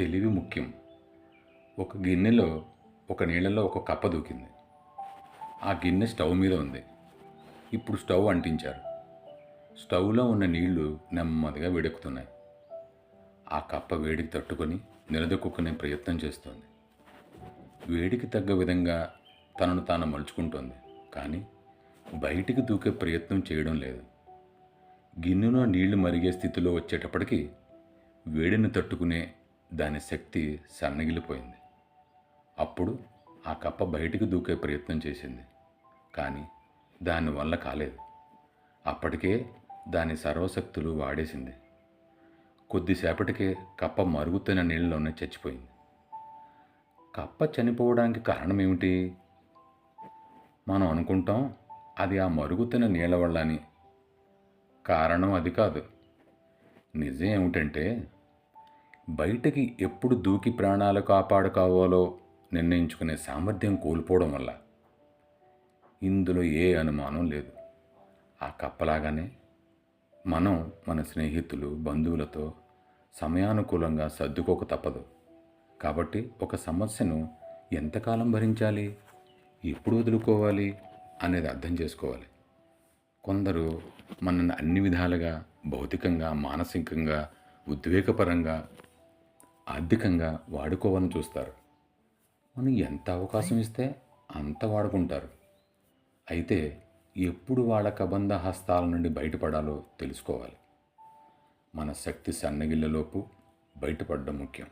తెలివి ముఖ్యం. ఒక గిన్నెలో ఒక నీళ్ళలో ఒక కప్ప దూకింది. ఆ గిన్నె స్టవ్ మీద ఉంది. ఇప్పుడు స్టవ్ అంటించారు. స్టవ్లో ఉన్న నీళ్ళు నెమ్మదిగా వేడెక్కుతున్నాయి. ఆ కప్ప వేడికి తట్టుకొని నిలదొక్కునే ప్రయత్నం చేస్తోంది. వేడికి తగ్గ విధంగా తనను తాను మలుచుకుంటోంది. కానీ బయటికి దూకే ప్రయత్నం చేయడం లేదు. గిన్నెలో నీళ్ళు మరిగే స్థితిలో వచ్చేటప్పటికి వేడిని తట్టుకునే దాని శక్తి సన్నగిలిపోయింది. అప్పుడు ఆ కప్ప బయటికి దూకే ప్రయత్నం చేసింది. కానీ దానివల్ల కాలేదు. అప్పటికే దాని సర్వశక్తులు వాడేసింది. కొద్దిసేపటికే కప్ప మరుగుతున్న నీళ్ళలోనే చచ్చిపోయింది. కప్ప చనిపోవడానికి కారణం ఏమిటి మనం అనుకుంటాం అది ఆ మరుగుతున్న నీళ్ళ వల్ల అని కారణం అది కాదు. నిజం ఏమిటంటే బయటకి ఎప్పుడు దూకి ప్రాణాలు కాపాడుకోవాలో నిర్ణయించుకునే సామర్థ్యం కోల్పోవడం వల్ల ఇందులో ఏ అనుమానం లేదు. ఆ కప్పలాగానే మనం మన స్నేహితులు బంధువులతో సమయానుకూలంగా సర్దుకోక తప్పదు. కాబట్టి ఒక సమస్యను ఎంతకాలం భరించాలి? ఎప్పుడు వదులుకోవాలి? అనేది అర్థం చేసుకోవాలి. కొందరు మనల్ని అన్ని విధాలుగా భౌతికంగా మానసికంగా ఉద్వేగపరంగా ఆర్థికంగా వాడుకోవాలని చూస్తారు. మనం ఎంత అవకాశం ఇస్తే అంత వాడుకుంటారు. అయితే ఎప్పుడు వాళ్ళ కబంధ హస్తాల నుండి బయటపడాలో తెలుసుకోవాలి. మన శక్తి సన్నగిల్లలోపు బయటపడడం ముఖ్యం.